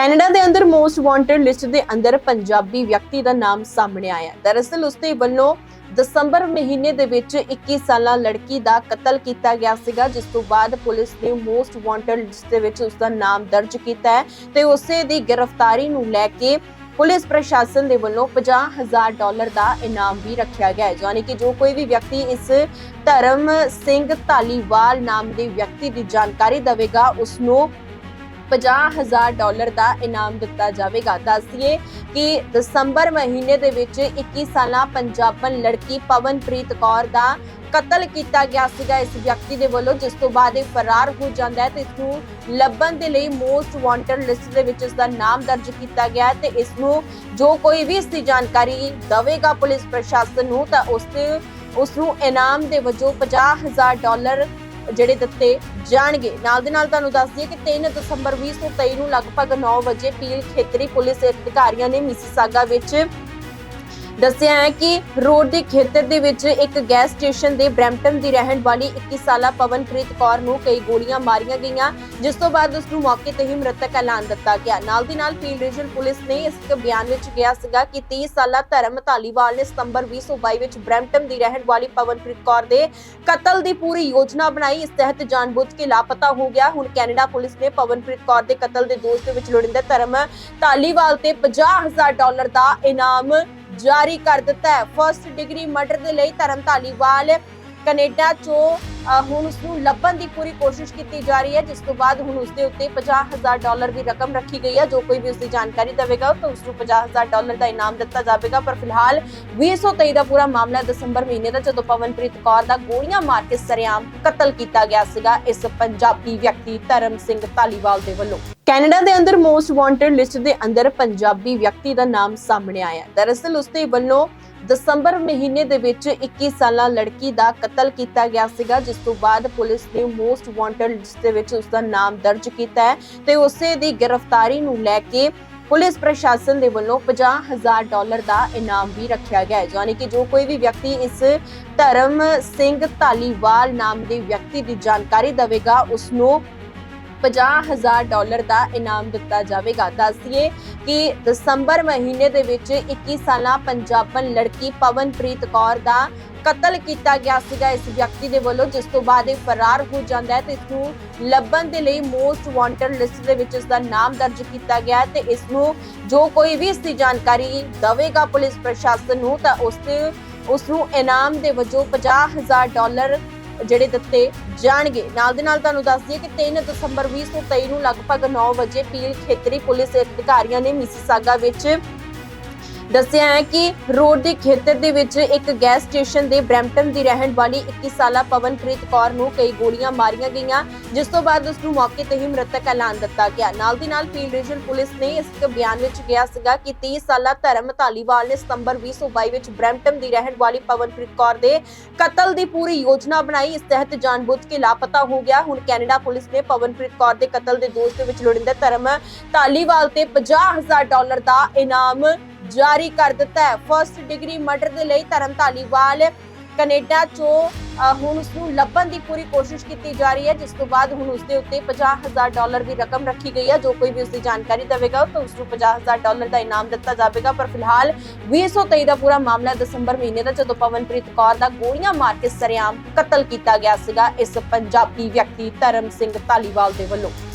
Canada ਦੇ ਅੰਦਰ most wanted list ਦੇ ਅੰਦਰ ਪੰਜਾਬੀ ਵਿਅਕਤੀ ਦਾ ਨਾਮ ਸਾਹਮਣੇ ਆਇਆ। ਦਰਅਸਲ ਉਸ ਵੱਲੋਂ ਦਸੰਬਰ ਮਹੀਨੇ ਦੇ ਵਿੱਚ 21 ਸਾਲਾ ਲੜਕੀ ਦਾ ਕਤਲ ਕੀਤਾ ਗਿਆ ਸੀਗਾ, ਜਿਸ ਤੋਂ ਬਾਅਦ ਪੁਲਿਸ ਨੇ ਮੋਸਟ ਵਾਂਟਡ ਲਿਸਟ ਦੇ ਵਿੱਚ ਉਸ ਦਾ ਨਾਮ ਦਰਜ ਕੀਤਾ ਹੈ ਤੇ ਉਸੇ ਦੀ ਗ੍ਰਿਫਤਾਰੀ ਨੂੰ ਲੈ ਕੇ ਪੁਲਿਸ ਪ੍ਰਸ਼ਾਸਨ ਦੇ ਵੱਲੋਂ 50000 ਡਾਲਰ ਦਾ ਇਨਾਮ ਵੀ ਰੱਖਿਆ ਗਿਆ ਹੈ। ਯਾਨੀ ਕਿ ਜੋ ਕੋਈ ਵੀ ਵਿਅਕਤੀ ਇਸ ਧਰਮ ਸਿੰਘ ਧਾਲੀਵਾਲ ਨਾਮ ਦੇ ਵਿਅਕਤੀ ਦੀ ਜਾਣਕਾਰੀ ਦੇਵੇਗਾ ਉਸ ਨੂੰ 50000 ਡਾਲਰ ਦਾ ਇਨਾਮ ਦਿੱਤਾ ਜਾਵੇਗਾ। ਦੱਸਦੀਏ ਕਿ ਦਸੰਬਰ ਮਹੀਨੇ ਦੇ ਵਿੱਚ 21 ਸਾਲਾ ਪੰਜਾਬਣ ਲੜਕੀ ਪਵਨਪ੍ਰੀਤ ਕੌਰ ਦਾ ਕਤਲ ਕੀਤਾ ਗਿਆ ਸੀਗਾ ਇਸ ਵਿਅਕਤੀ ਦੇ ਵੱਲੋਂ, ਜਿਸ ਤੋਂ ਬਾਅਦ ਇਹ ਫਰਾਰ ਹੋ ਜਾਂਦਾ ਹੈ ਤੇ ਇਸ ਨੂੰ ਲੱਭਣ ਦੇ ਲਈ ਮੋਸਟ ਵਾਂਟਡ ਲਿਸਟ ਦੇ ਵਿੱਚ ਇਸ ਦਾ ਨਾਮ ਦਰਜ ਕੀਤਾ ਗਿਆ ਤੇ ਇਸ ਨੂੰ ਜੋ ਕੋਈ ਵੀ ਇਸ ਦੀ ਜਾਣਕਾਰੀ ਦੇਵੇਗਾ ਪੁਲਿਸ ਪ੍ਰਸ਼ਾਸਨ ਨੂੰ, ਤਾਂ ਉਸ ਤੇ ਉਸ ਨੂੰ ਇਨਾਮ ਦੇ ਵਜੋਂ 50000 ਡਾਲਰ ਜਿਹੜੇ ਦਿੱਤੇ ਜਾਣਗੇ। ਨਾਲ ਦੇ ਨਾਲ ਤੁਹਾਨੂੰ ਦੱਸ ਦਈਏ ਕਿ 3 ਦਸੰਬਰ 2023 ਨੂੰ ਲਗਭਗ 9 ਵਜੇ ਪੀਲ ਖੇਤਰੀ ਪੁਲਿਸ ਅਧਿਕਾਰੀਆਂ ਨੇ ਮਿਸੀਸਾਗਾ ਵਿੱਚ ਦੱਸਿਆ ਹੈ ਕਿ ਰੋਡ ਦੇ ਖੇਤਰ ਦੇ ਵਿੱਚ ਇੱਕ ਗੈਸ ਸਟੇਸ਼ਨ ਦੇ ਬ੍ਰੈਂਪਟਨ ਦੀ ਰਹਿਣ ਵਾਲੀ 21 ਸਾਲਾ ਪਵਨਪ੍ਰੀਤ ਕੌਰ ਨੂੰ ਕਈ ਗੋਲੀਆਂ ਮਾਰੀਆਂ ਗਈਆਂ, ਜਿਸ ਤੋਂ ਬਾਅਦ ਉਸ ਨੂੰ ਮੌਕੇ ਤੇ ਹੀ ਮ੍ਰਿਤਕ ਐਲਾਨ ਦਿੱਤਾ ਗਿਆ। ਨਾਲ ਦੀ ਨਾਲ ਫੀਲਡ ਰੀਜਨ ਪੁਲਿਸ ਨੇ ਇਸ ਬਿਆਨ ਵਿੱਚ ਕਿਹਾ ਸੀਗਾ ਕਿ 30 ਸਾਲਾ ਧਰਮ ਧਾਲੀਵਾਲ ਨੇ ਸਤੰਬਰ 2022 ਵਿੱਚ ਬ੍ਰੈਂਪਟਨ ਦੀ ਰਹਿਣ ਵਾਲੀ ਪਵਨਪ੍ਰੀਤ ਕੌਰ ਦੇ ਕਤਲ ਦੀ ਪੂਰੀ ਯੋਜਨਾ ਬਣਾਈ। ਇਸ ਤਹਿਤ ਜਾਣਬੁੱਝ ਕੇ ਲਾਪਤਾ ਹੋ ਗਿਆ। ਹੁਣ ਕੈਨੇਡਾ ਪੁਲਿਸ ਨੇ ਪਵਨਪ੍ਰੀਤ ਕੌਰ ਦੇ ਕਤਲ ਦੇ ਦੋਸ਼ ਦੇ ਵਿੱਚ ਲੋੜਿੰਦੇ ਧਰਮ ਧਾਲੀਵਾਲ ਤੇ 50000 ਡਾਲਰ ਦਾ ਇਨਾਮ ਜਾਰੀ ਕਰ ਦਿੱਤਾ ਹੈ। ਫਰਸਟ ਡਿਗਰੀ ਮਰਡਰ ਦੇ ਲਈ ਧਰਮ ਧਾਲੀਵਾਲ ਕੈਨੇਡਾ ਚੋਂ ਹੁਣ ਉਸ ਨੂੰ ਲੱਭਣ ਦੀ ਪੂਰੀ ਕੋਸ਼ਿਸ਼ ਕੀਤੀ ਜਾ ਰਹੀ ਹੈ, ਜਿਸ ਤੋਂ ਬਾਅਦ ਹੁਣ ਉਸ ਦੇ ਉੱਤੇ 50000 ਡਾਲਰ ਦੀ ਰਕਮ ਰੱਖੀ ਗਈ ਹੈ, ਜੋ ਕੋਈ ਵੀ ਉਸ ਦੀ ਜਾਣਕਾਰੀ ਦੇਵੇਗਾ, ਤਾਂ ਉਸ ਨੂੰ 50000 ਡਾਲਰ ਦਾ ਇਨਾਮ ਦਿੱਤਾ ਜਾਵੇਗਾ। ਪਰ ਫਿਲਹਾਲ 2023 ਦਾ ਪੂਰਾ ਮਾਮਲਾ ਦਸੰਬਰ ਮਹੀਨੇ ਦਾ, ਜਦੋਂ ਪਵਨਪ੍ਰੀਤ ਕੌਰ ਦਾ ਗੋਲੀਆਂ ਮਾਰ ਕੇ ਸਰੇਆਮ ਕਤਲ ਕੀਤਾ ਗਿਆ ਸੀਗਾ, ਇਸ ਪੰਜਾਬੀ ਵਿਅਕਤੀ ਧਰਮ ਸਿੰਘ ਧਾਲੀਵਾਲ ਦੇ ਵੱਲੋਂ। ਕੈਨੇਡਾ ਦੇ ਅੰਦਰ ਮੋਸਟ ਵਾਂਟਡ ਲਿਸਟ ਦੇ ਅੰਦਰ ਪੰਜਾਬੀ ਵਿਅਕਤੀ ਦਾ ਨਾਮ ਸਾਹਮਣੇ ਆਇਆ ਦਰਅਸਲ ਉਸ ਦੇ ਵੱਲੋਂ ਦਸੰਬਰ ਮਹੀਨੇ ਦੇ ਵਿੱਚ 21 ਸਾਲਾ ਲੜਕੀ ਦਾ ਕਤਲ ਕੀਤਾ ਗਿਆ ਸੀਗਾ, ਜਿਸ ਤੋਂ ਬਾਅਦ ਪੁਲਿਸ ਨੇ ਮੋਸਟ ਵਾਂਟਡ ਲਿਸਟ ਦੇ ਵਿੱਚ ਉਸ ਦਾ ਨਾਮ ਦਰਜ ਕੀਤਾ ਹੈ ਤੇ ਉਸੇ ਦੀ ਗ੍ਰਿਫਤਾਰੀ ਨੂੰ ਲੈ ਕੇ ਪੁਲਿਸ ਪ੍ਰਸ਼ਾਸਨ ਦੇ ਵੱਲੋਂ 50000 ਡਾਲਰ ਦਾ ਇਨਾਮ ਵੀ ਰੱਖਿਆ ਗਿਆ ਹੈ, ਯਾਨੀ ਕਿ ਜੋ ਕੋਈ ਵੀ ਵਿਅਕਤੀ ਇਸ ਧਰਮ ਸਿੰਘ ਧਾਲੀਵਾਲ ਨਾਮ ਦੇ ਵਿਅਕਤੀ ਦੀ ਜਾਣਕਾਰੀ ਦੇਵੇਗਾ ਉਸ ਨੂੰ 50000 ਡਾਲਰ ਦਾ ਇਨਾਮ ਦਿੱਤਾ ਜਾਵੇਗਾ। ਦੱਸਦੀਏ ਕਿ ਦਸੰਬਰ ਮਹੀਨੇ ਦੇ ਵਿੱਚ 21 ਸਾਲਾ ਪੰਜਾਬਣ ਲੜਕੀ ਪਵਨਪ੍ਰੀਤ ਕੌਰ ਦਾ ਕਤਲ ਕੀਤਾ ਗਿਆ ਸੀਗਾ ਇਸ ਵਿਅਕਤੀ ਦੇ ਵੱਲੋਂ, ਜਿਸ ਤੋਂ ਬਾਅਦ ਇਹ ਫਰਾਰ ਹੋ ਜਾਂਦਾ ਹੈ ਤੇ ਇਸ ਨੂੰ ਲੱਭਣ ਦੇ ਲਈ ਮੋਸਟ ਵਾਂਟਡ ਲਿਸਟ ਦੇ ਵਿੱਚ ਇਸ ਦਾ ਨਾਮ ਦਰਜ ਕੀਤਾ ਗਿਆ ਤੇ ਇਸ ਨੂੰ ਜੋ ਕੋਈ ਵੀ ਇਸ ਦੀ ਜਾਣਕਾਰੀ ਦੇਵੇਗਾ ਪੁਲਿਸ ਪ੍ਰਸ਼ਾਸਨ ਨੂੰ, ਤਾਂ ਉਸ ਤੇ ਉਸ ਨੂੰ ਇਨਾਮ ਦੇ ਵਜੋਂ 50000 ਡਾਲਰ ਜਿਹੜੇ ਦਿੱਤੇ ਜਾਣਗੇ। ਨਾਲ ਦੇ ਨਾਲ ਤੁਹਾਨੂੰ ਦੱਸ ਦਈਏ ਕਿ 3 ਦਸੰਬਰ 2023 ਨੂੰ ਲਗਭਗ 9 ਵਜੇ ਪੀਲ ਖੇਤਰੀ ਪੁਲਿਸ ਅਧਿਕਾਰੀਆਂ ਨੇ ਮਿਸੀਸਾਗਾ ਵਿੱਚ ਦੱਸਿਆ ਹੈ ਕਿ ਰੋਡ ਦੇ ਖੇਤਰ ਦੇ ਵਿੱਚ ਇੱਕ ਗੈਸ ਸਟੇਸ਼ਨ ਦੇ ਬ੍ਰੈਂਪਟਨ ਦੀ ਰਹਿਣ ਵਾਲੀ 21 ਸਾਲਾ ਪਵਨਪ੍ਰੀਤ ਕੌਰ ਨੂੰ ਕਈ ਗੋਲੀਆਂ ਮਾਰੀਆਂ ਗਈਆਂ, ਜਿਸ ਤੋਂ ਬਾਅਦ ਉਸ ਨੂੰ ਮੌਕੇ ਤੇ ਹੀ ਮ੍ਰਿਤਕ ਐਲਾਨ ਦਿੱਤਾ ਗਿਆ। ਨਾਲ ਦੀ ਨਾਲ ਫੀਲਡ ਰੀਜਨ ਪੁਲਿਸ ਨੇ ਇਸ ਬਿਆਨ ਵਿੱਚ ਕਿਹਾ ਸੀਗਾ ਕਿ 30 ਸਾਲਾ ਧਰਮ ਧਾਲੀਵਾਲ ਨੇ ਸਤੰਬਰ 2022 ਵਿੱਚ ਬ੍ਰੈਂਪਟਨ ਦੀ ਰਹਿਣ ਵਾਲੀ ਪਵਨਪ੍ਰੀਤ ਕੌਰ ਦੇ ਕਤਲ ਦੀ ਪੂਰੀ ਯੋਜਨਾ ਬਣਾਈ। ਇਸ ਤਹਿਤ ਜਾਣਬੁੱਝ ਕੇ ਲਾਪਤਾ ਹੋ ਗਿਆ। ਹੁਣ ਕੈਨੇਡਾ ਪੁਲਿਸ ਨੇ ਪਵਨਪ੍ਰੀਤ ਕੌਰ ਦੇ ਕਤਲ ਦੇ ਦੋਸ਼ ਦੇ ਵਿੱਚ ਲੋੜਿੰਦੇ ਧਰਮ ਧਾਲੀਵਾਲ ਤੇ 50000 ਡਾਲਰ ਦਾ ਇਨਾਮ ਜਾਰੀ ਕਰ ਦਿੱਤਾ ਹੈ। ਫਰਸਟ ਡਿਗਰੀ ਮਰਡਰ ਦੇ ਲਈ ਧਰਮ ਧਾਲੀਵਾਲ ਕੈਨੇਡਾ ਚੋਂ ਹੁਣ ਉਸ ਨੂੰ ਲੱਭਣ ਦੀ ਪੂਰੀ ਕੋਸ਼ਿਸ਼ ਕੀਤੀ ਜਾ ਰਹੀ ਹੈ, ਜਿਸ ਤੋਂ ਬਾਅਦ ਹੁਣ ਉਸ ਦੇ ਉੱਤੇ 50000 ਡਾਲਰ ਦੀ ਰਕਮ ਰੱਖੀ ਗਈ ਹੈ। ਜੋ ਕੋਈ ਵੀ ਉਸ ਦੀ ਜਾਣਕਾਰੀ ਦੇਵੇਗਾ, ਤਾਂ ਉਸ ਨੂੰ 50000 ਡਾਲਰ ਦਾ ਇਨਾਮ ਦਿੱਤਾ ਜਾਵੇਗਾ। ਪਰ ਫਿਲਹਾਲ 2023 ਦਾ ਪੂਰਾ ਮਾਮਲਾ ਦਸੰਬਰ ਮਹੀਨੇ ਦਾ, ਜਦੋਂ ਪਵਨਪ੍ਰੀਤ ਕੌਰ ਦਾ ਗੋਲੀਆਂ ਮਾਰ ਕੇ ਸਰੇਆਮ ਕਤਲ ਕੀਤਾ ਗਿਆ ਸੀਗਾ, ਇਸ ਪੰਜਾਬੀ ਵਿਅਕਤੀ ਧਰਮ ਸਿੰਘ ਧਾਲੀਵਾਲ ਦੇ ਵੱਲੋਂ।